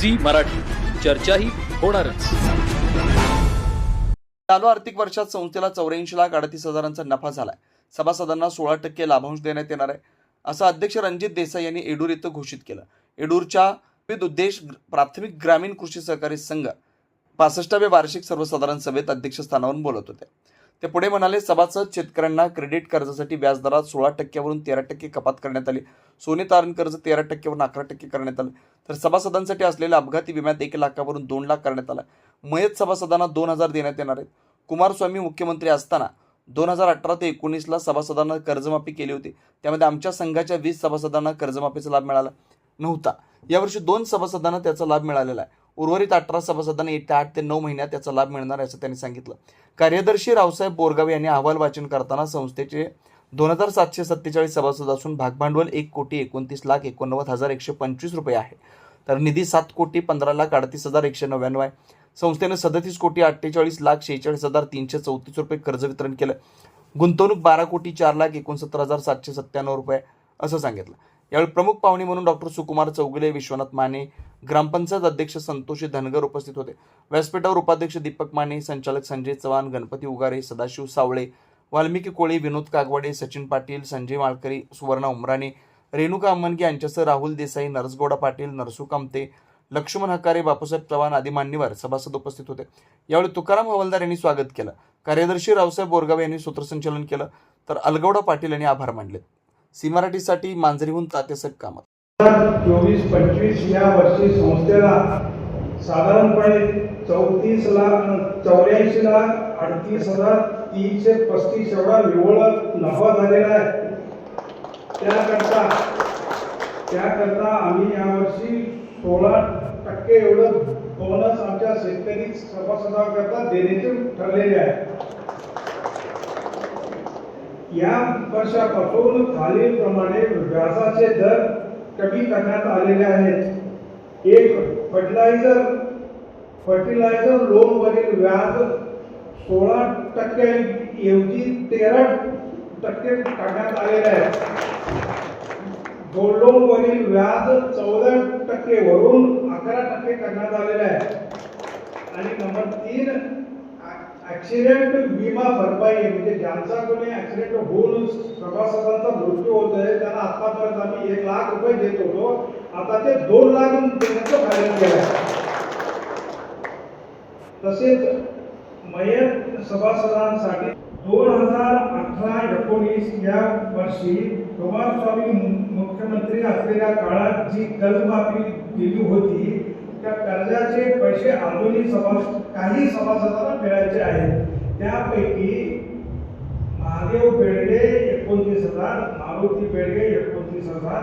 Zee Marathi. चर्चाही होणारच. चालू आर्थिक वर्षात संस्थेला चौऱ्याऐंशी लाख अडतीस हजारांचा नफा झालाय. सभासदांना सोळा टक्के लाभांश देण्यात येणार आहे असं अध्यक्ष रणजित देसाई यांनी एडूर इथं घोषित केलं. एडूरच्या विविध उद्देश प्राथमिक ग्रामीण कृषी सहकारी संघ पासष्टाव्या वार्षिक सर्वसाधारण सभेत अध्यक्षस्थानावरून बोलत होते. ते पुढे म्हणाले सभासद शेतकऱ्यांना क्रेडिट कर्जासाठी व्याजदरात सोळा टक्क्यावरून तेरा टक्के कपात करण्यात आली. सोने तारण कर्ज तेरा टक्क्यावरून अकरा टक्के करण्यात आलं. तर सभासदांसाठी असलेल्या अपघाती विम्यात एक लाखावरून दोन लाख करण्यात आला. मयत सभासदांना दोन हजार देण्यात येणार आहेत. कुमारस्वामी मुख्यमंत्री असताना दोन हजार अठरा ते एकोणीसला सभासदांना कर्जमाफी केली होती. त्यामध्ये आमच्या संघाच्या वीस सभासदांना कर्जमाफीचा लाभ मिळाला नव्हता. यावर्षी दोन सभासदांना त्याचा लाभ मिळालेला आहे. उर्वरित अठरा सभासदांना येत्या आठ ते नऊ महिन्यात त्याचा लाभ मिळणार असं त्यांनी सांगितलं. कार्यदर्शी रावसाहेब बोरगाव यांनी अहवाल वाचन करताना संस्थेचे दोन हजार सातशे सत्तेचाळीस सभासद असून भागभांडवल एक कोटी एकोणतीस लाख एकोणनव्वद हजार एकशे पंचवीस रुपये आहे. तर निधी सात कोटी पंधरा लाख अडतीस हजार एकशे नव्याण्णव आहे. संस्थेनं सदतीस कोटी अठ्ठेचाळीस लाख शेहेचाळीस हजार तीनशे चौतीस रुपये कर्ज वितरण केलं. गुंतवणूक बारा कोटी चार लाख एकोणसत्तर हजार सातशे सत्त्याण्णव रुपये असं सांगितलं. यावेळी प्रमुख पाहुणे म्हणून डॉक्टर सुकुमार चौगुले विश्वनाथ माने ग्रामपंचायत अध्यक्ष संतोषी धनगर उपस्थित होते. व्यासपीठावर उपाध्यक्ष दीपक माने संचालक संजय चव्हाण गणपती उगारे सदाशिव सावळे वाल्मिकी कोळी विनोद कागवाडे सचिन पाटील संजय माळकरी सुवर्णा उमराणे रेणुका अम्मनगे यांच्यासह राहुल देसाई नरसगौडा पाटील नरसू कामते लक्ष्मण हकारे बापूसाहेब चव्हाण आदी मान्यवर सभासद उपस्थित होते. यावेळी तुकाराम हवालदार यांनी स्वागत केलं. कार्यदर्शी रावसाहेब बोरगावे यांनी सूत्रसंचालन केलं. तर अलगौडा पाटील यांनी आभार मानले सी मराठीसाठी मांजरीहून तात्यासाहेब कामत चोवीस पंचवीस या वर्षी संस्थेला साधारणपणे चौतीस लाख चौऱ्याऐंशी लाख अडतीस हजार तीनशे पस्तीस एवढा निव्वळ नफा झालेला आहे. त्याकरता त्याकरता आम्ही यावर्षी सोळा टक्के एवढं बोनस आमच्या शेतकरी सभासदाकरता देण्याचे ठरलेले आहे. या वर्षापासून खालीलप्रमाणे व्याजाचे दर कमी करण्यात आलेले आहेत. एक फर्टिलायझर फर्टिलायझर लोनवरील व्याज सोळा टक्क्यांऐवजी तेरा टक्के टाकण्यात आलेले आहे. गोल्ड लोनवरील व्याज चौदा टक्केवरून अकरा टक्के करण्यात आलेले आहे. आणि नंबर तीन ऍक्सिडेंट विमा भरपाई म्हणजे ज्यांचा कोणी ऍक्सिडेंट होऊन सभासदांचा मृत्यू होत आहे त्यांना आतापर्यंत आम्ही एक लाख रुपये देत होतो. आता ते दोन लाख देण्याचं फायदा केलं तसेच मयत सभासदांसाठी दोन हजार अठरा एकोणीस या वर्षी कुमारस्वामी मुख्यमंत्री असलेल्या काळात जी कर्जमाफी दिली होती त्या कर्जाचे पैसे अजूनही सभास काही सभासदांना मिळायचे आहेत. त्यापैकी महादेव बेडगे एकोणतीस हजार मारुती बेडगे एकोणतीस हजार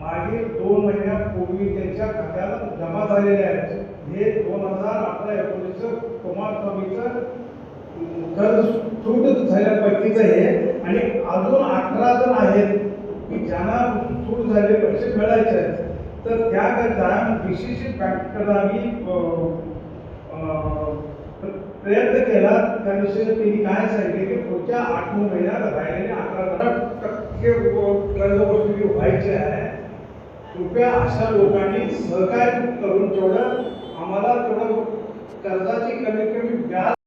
मागील दोन महिन्यापूर्वी त्यांच्या खात्यात जमा झालेले आहेत. हे दोन हजार अठरा एकोणीस कुमारस्वामीचं कर्ज सूट झाल्यापैकीच आहे आणि अजून अठरा जण आहेत की ज्यांना सूट झाले पैसे मिळायचे त्याकरता विशेष बँकेकडे आम्ही प्रयत्न केला. त्या दिवशी त्यांनी काय सांगितले की पुढच्या आठ नऊ महिन्यात राहिलेले अकरा टक्के कर्ज वसुली व्हायची आहे. कृपया अशा लोकांनी सहकार्य करून तेवढं आम्हाला तेवढं कर्जाची कमी कमी व्याज